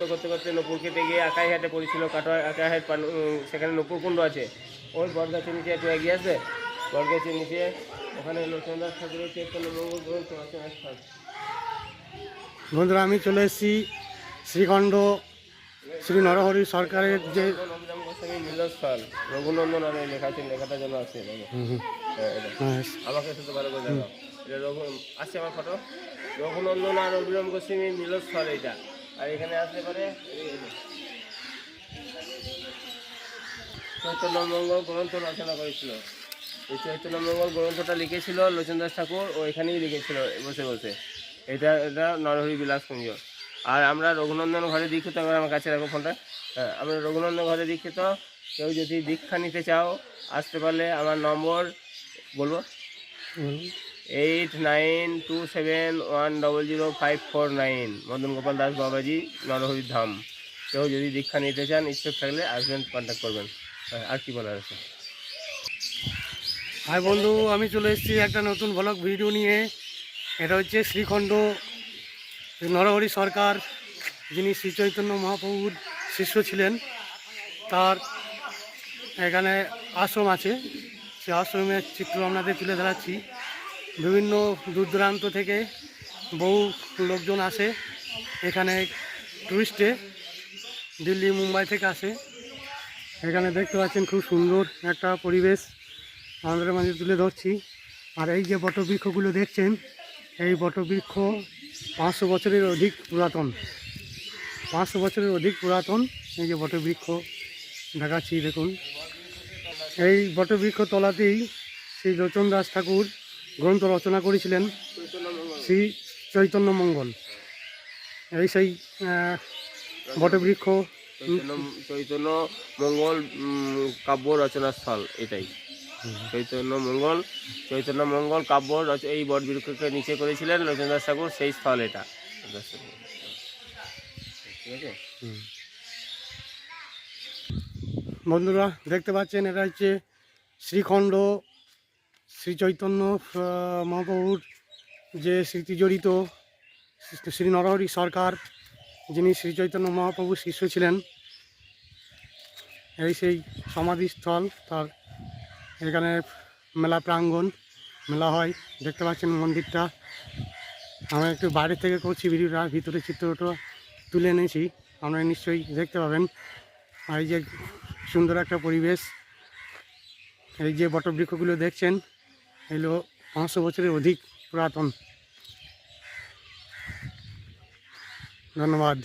করতে করতে নপুর খেতে গিয়ে আকাইহাটে পড়েছিল কাটোয়া আকাইহাট সেখানে নপুর কুণ্ড আছে। ওই বটগাছের নিচে একটু এগিয়ে আসবে। বটগাছের নিচে ওখানে লোকচন্দ্র ঠাকুরের গ্রন্থ আছে স্থান বন্ধুরা আমি চলে এসেছি শ্রীখণ্ড শ্রী নরহরি সরকারের যে মিলনস্থল রঘুনন্দন আর এই লেখা আছে লেখাটা যেন আছে। হ্যাঁ, এটা। হ্যাঁ, আমাকে শুধু ভালো করে দেখো এটা রঘু আছে আমার ফটো রঘুনন্দন আর অভিরাম গোস্বামী মিলনস্থল এইটা। আর এখানে আসতে পারে এই- এই যে। চৈতন্য মঙ্গল গ্রন্থ রচনা করেছিল। এই চৈতন্য মঙ্গল গ্রন্থটা লিখেছিল লোচন দাস ঠাকুর ও এখানেই লিখেছিল বসে বসে। এটা এটা নরহরি বিলাসকুঞ্জ আর আমরা রঘুনন্দন ঘরে দীক্ষিত আমার কাছে রাখো ফোনটা। হ্যাঁ আমরা রঘুনন্দন ঘরে দীক্ষিত। কেউ যদি দীক্ষা নিতে চাও, আসতে পারলে আমার নম্বর, বলব। Eight nine two seven one double zero five four nine Madan Gopal Das Babaji Narahari Dham. কেউ যদি দীক্ষা নিতে চান ইচ্ছুক থাকলে আসবেন কন্ট্যাক্ট করবেন। হ্যাঁ, আর কি বলার আছে? হাই বন্ধু আমি চলে এসেছি একটা নতুন ব্লগ ভিডিও নিয়ে। এটা হচ্ছে শ্রীখণ্ড নরহরি সরকার যিনি শ্রী চৈতন্য মহাপ্রভুর শিষ্য ছিলেন। তার এখানে আশ্রম আছে। সেই আশ্রমের চিত্র আপনাদের তুলে ধরাচ্ছি। বিভিন্ন দূর দূরান্ত থেকে বহু লোকজন আসে। এখানে টুরিস্টে দিল্লি, মুম্বাই থেকে আসে। এখানে দেখতে পাচ্ছেন খুব সুন্দর একটা পরিবেশ। আমাদের মাঝে তুলে ধরছি। আর এই যে বটবৃক্ষগুলো দেখছেন, এই বটবৃক্ষ পাঁচশো বছরের অধিক পুরাতন। পাঁচশো বছরের অধিক পুরাতন এই যে বটবৃক্ষ। দেখাচ্ছি, দেখুন। এই বটবৃক্ষ তলাতেই শ্রী লোচন দাস ঠাকুর গ্রন্থ রচনা করেছিলেন শ্রী চৈতন্য মঙ্গল। এই সেই বটবৃক্ষ চৈতন্য মঙ্গল কাব্য রচনা স্থল এটাই। চৈতন্য মঙ্গল চৈতন্য মঙ্গল কাব্য রচ- এই বটবৃক্ষকে নিচে করেছিলেন লোচন দাস ঠাকুর সেই স্থল এটা। বন্ধুরা দেখতে পাচ্ছেন এটা হচ্ছে শ্রীখণ্ড শ্রী চৈতন্য মহাপ্রভুর যে স্মৃতি জড়িত, শ্রী নরহরি সরকার, যিনি শ্রী চৈতন্য মহাপ্রভুর শিষ্য ছিলেন, এই সেই সমাধিস্থল, তার এখানে মেলা প্রাঙ্গণ, মেলা হয়, দেখতে পাচ্ছেন মন্দিরটা। আমি একটু বাইরে থেকে করছি ভিডিওটা, ভিতরে চিত্রটা তুলে এনেছি, আপনারা নিশ্চয়ই দেখতে পাবেন। আর এই যে সুন্দর একটা পরিবেশ, এই যে বটবৃক্ষগুলো দেখছেন এগুলো পাঁচশো বছরের অধিক পুরাতন। ধন্যবাদ।